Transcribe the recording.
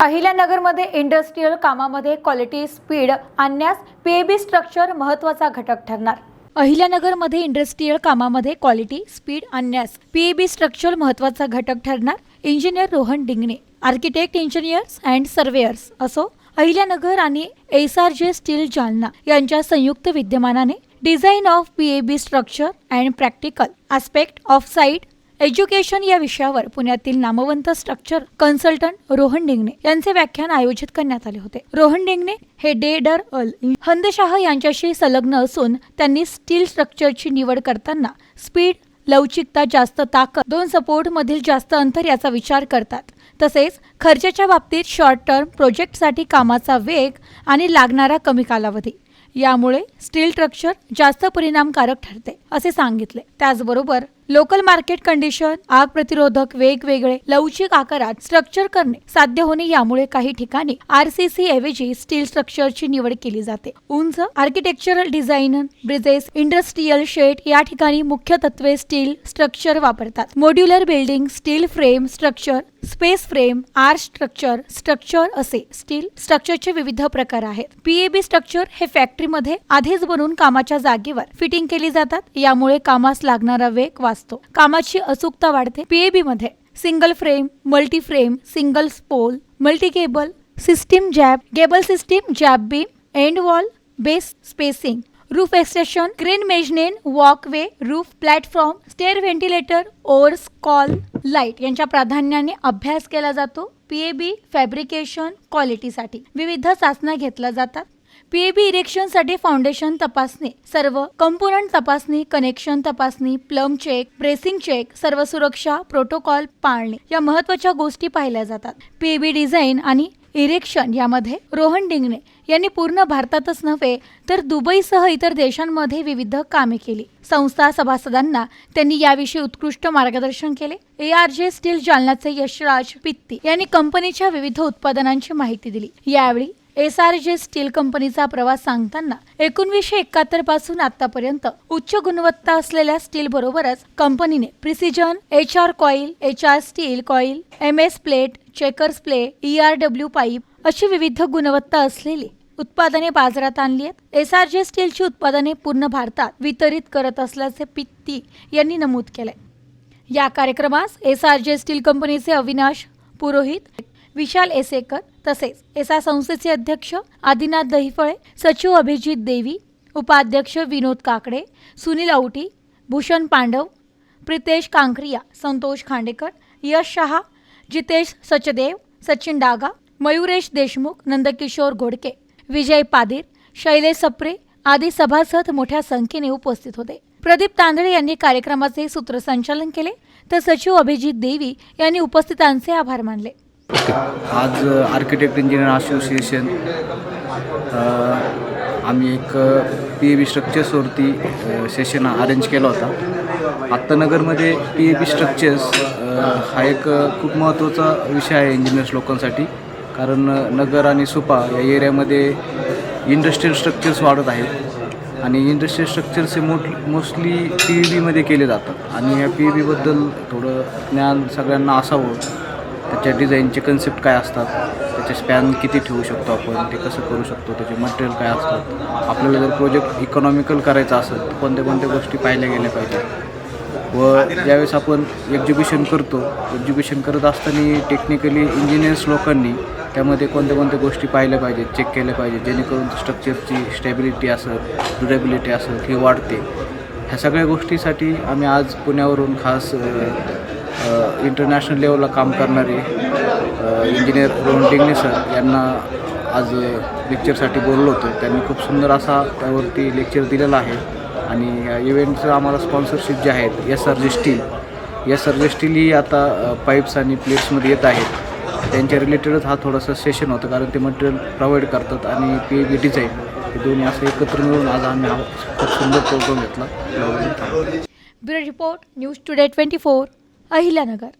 अहिल्यानगरमध्ये industrial कामामध्ये quality speed आणण्यास PAB structure महत्त्वाचा घटक ठरणार. अहिल्यानगरमध्ये इंडस्ट्रीयल कामामध्ये क्वालिटी स्पीड आणण्यास पीएबी स्ट्रक्चर महत्त्वाचा घटक ठरणार. Engineer Rohan Dingane architect engineers and surveyors असो अहिल्यानगर आणि S R J steel Jalna यांच्या संयुक्त विद्यमानाने design of PAB structure and practical aspect of site education या विषयावर पुण्यातील नामवंत स्ट्रक्चर कन्सल्टंट रोहन डिंगणे यांचे व्याख्यान आयोजित करण्यात आले होते. रोहन डिंगणे हे डेडर अल हंदशाह यांच्याशी संलग्न असून त्यांनी स्टील स्ट्रक्चरची निवड करताना स्पीड लवचिकता जास्त ताकद दोन सपोर्ट मधील जास्त अंतर याचा विचार करतात. तसेच खर्चाच्या बाबतीत शॉर्ट टर्म प्रोजेक्टसाठी कामाचा वेग आणि लागणारा कमी कालावधी. यामुळे स्टील स्ट्रक्चर जास्त परिणामकारक ठरते असे सांगितले. त्याचबरोबर लोकल मार्केट कंडिशन आग प्रतिरोधक वेगवेगळे लवचिक आकारात स्ट्रक्चर करणे साध्य होणे यामुळे काही ठिकाणी आरसीसी ऐवजी स्टील स्ट्रक्चरची निवड केली जाते. उंच architectural design bridges industrial shed या ठिकाणी मुख्य तत्वे स्टील स्ट्रक्चर वापरतात. Modular building steel frame structure space frame R structure structure असे स्टील स्ट्रक्चरचे विविध प्रकार आहेत. पीएबी स्ट्रक्चर हे फॅक्टरीमध्ये आधीच बनवून कामाच्या जागेवर फिटिंग केली जातात. यामुळे कामास लागणारा वेग असतो. कामाची अचूकता वाढते. पीएबी मध्ये single frame multi frame single spool multi cable system jab gable system jab beam end wall base spacing roof extension crane mezzanine walkway roof platform stair ventilator ores call light यांच्या प्राधान्याने अभ्यास केला जातो. PAB fabrication क्वालिटीसाठी विविध चाचण्या घेतल्या जातात. PAB इरेक्शनसाठी foundation तपासणी सर्व कंपोनंट तपासणी कनेक्शन तपासणी प्लम चेक ब्रेसिंग चेक सर्व सुरक्षा प्रोटोकॉल पाळणे या महत्त्वाच्या गोष्टी पाहिल्या जातात. पीएबी डिझाईन आणि इरेक्शन यामध्ये रोहन डिंगणे यांनी पूर्ण भारतातच नव्हे तर दुबईसह इतर देशांमध्ये विविध कामे केली. संस्था सभासदांना त्यांनी याविषयी उत्कृष्ट मार्गदर्शन केले. ए आर जे स्टील जालनाचे यशराज पित्ती यांनी कंपनीच्या विविध उत्पादनांची माहिती दिली. यावेळी एस आर जे स्टील कंपनीचा प्रवास सांगताना एकोणवीसशे एकाहत्तरपासून आतापर्यंत उच्च गुणवत्ता असलेल्या स्टील बरोबरच कंपनीने precision H R coil H R steel coil M S plate checkers plate E R W pipe अशी विविध गुणवत्ता असलेली उत्पादने बाजारात आणली आहेत. एस आर जे स्टीलची उत्पादने पूर्ण भारतात वितरित करत असल्याचे पित्ती यांनी नमूद केले या कार्यक्रमास एस आर जे स्टील कंपनीचे अविनाश पुरोहित विशाल एसेकर तसेच एसा संस्थेचे अध्यक्ष आदिनाथ दहिफळे सचिव अभिजित देवी उपाध्यक्ष विनोद काकडे सुनील औटी भूषण पांडव प्रितेश कांकरिया संतोष खांडेकर यश शहा जितेश सचदेव सचिन डागा मयुरेश देशमुख नंदकिशोर घोडके विजय पादीर शैलेश सप्रे आदी सभासद मोठ्या संख्येने उपस्थित होते. प्रदीप तांदळे यांनी कार्यक्रमाचे सूत्रसंचालन केले तर सचिव अभिजित देवी यांनी उपस्थितांचे आभार मानले. आज आर्किटेक्ट इंजिनियर असोसिएशन आम्ही एक पी ए बी स्ट्रक्चर्सवरती सेशन अरेंज केला होता. आत्ता नगरमध्ये पी ए बी स्ट्रक्चर्स हा एक खूप महत्त्वाचा विषय आहे इंजिनियर्स लोकांसाठी. कारण नगर आणि सुपा या एरियामध्ये इंडस्ट्रीयल स्ट्रक्चर्स वाढत आहेत. आणि इंडस्ट्रियल स्ट्रक्चर्स हे मोट मोस्टली पी ई बीमध्ये केले जातात. आणि या पी ई बीबद्दल थोडं ज्ञान सगळ्यांना असावं. त्याच्या डिझाईनचे कन्सेप्ट काय असतात त्याचे स्पॅन किती ठेवू शकतो आपण ते कसं करू शकतो त्याचे मटेरियल काय असतात. आपल्याला जर प्रोजेक्ट इकॉनॉमिकल करायचा असेल तर कोणत्या कोणत्या गोष्टी पाहिल्या गेल्या पाहिजेत? व ज्यावेळेस आपण एक्झिबिशन करतो एक्झिबिशन करत असताना टेक्निकली इंजिनियर्स लोकांनी त्यामध्ये कोणत्या कोणत्या गोष्टी पाहिल्या पाहिजेत चेक केल्या पाहिजेत जेणेकरून स्ट्रक्चरची स्टॅबिलिटी असेल ड्युरेबिलिटी असेल ही वाढते. ह्या सगळ्या गोष्टीसाठी आम्ही आज पुण्यावरून खास इंटरनॅशनल लेवलला काम करणारे इंजिनियर रोहन डिंगणे सर यांना आज लेक्चरसाठी बोललो होतो. त्यांनी खूप सुंदर असा त्यावरती लेक्चर दिलेला आहे. आणि या इव्हेंटचं आम्हाला स्पॉन्सरशिप जे आहेत S R J steel S R J steel ही आता पाईप्स आणि प्लेट्समध्ये येत आहेत. त्यांच्या रिलेटेडच हा थोडासा सेशन होतं कारण ते मटेरियल प्रोव्हाइड करतात आणि पी बी डिझाईन हे दोन्ही असं एकत्र मिळून आज आम्ही हा खूप सुंदर प्रोग्राम घेतला. Bureau report news today twenty four. Ahilyanagar.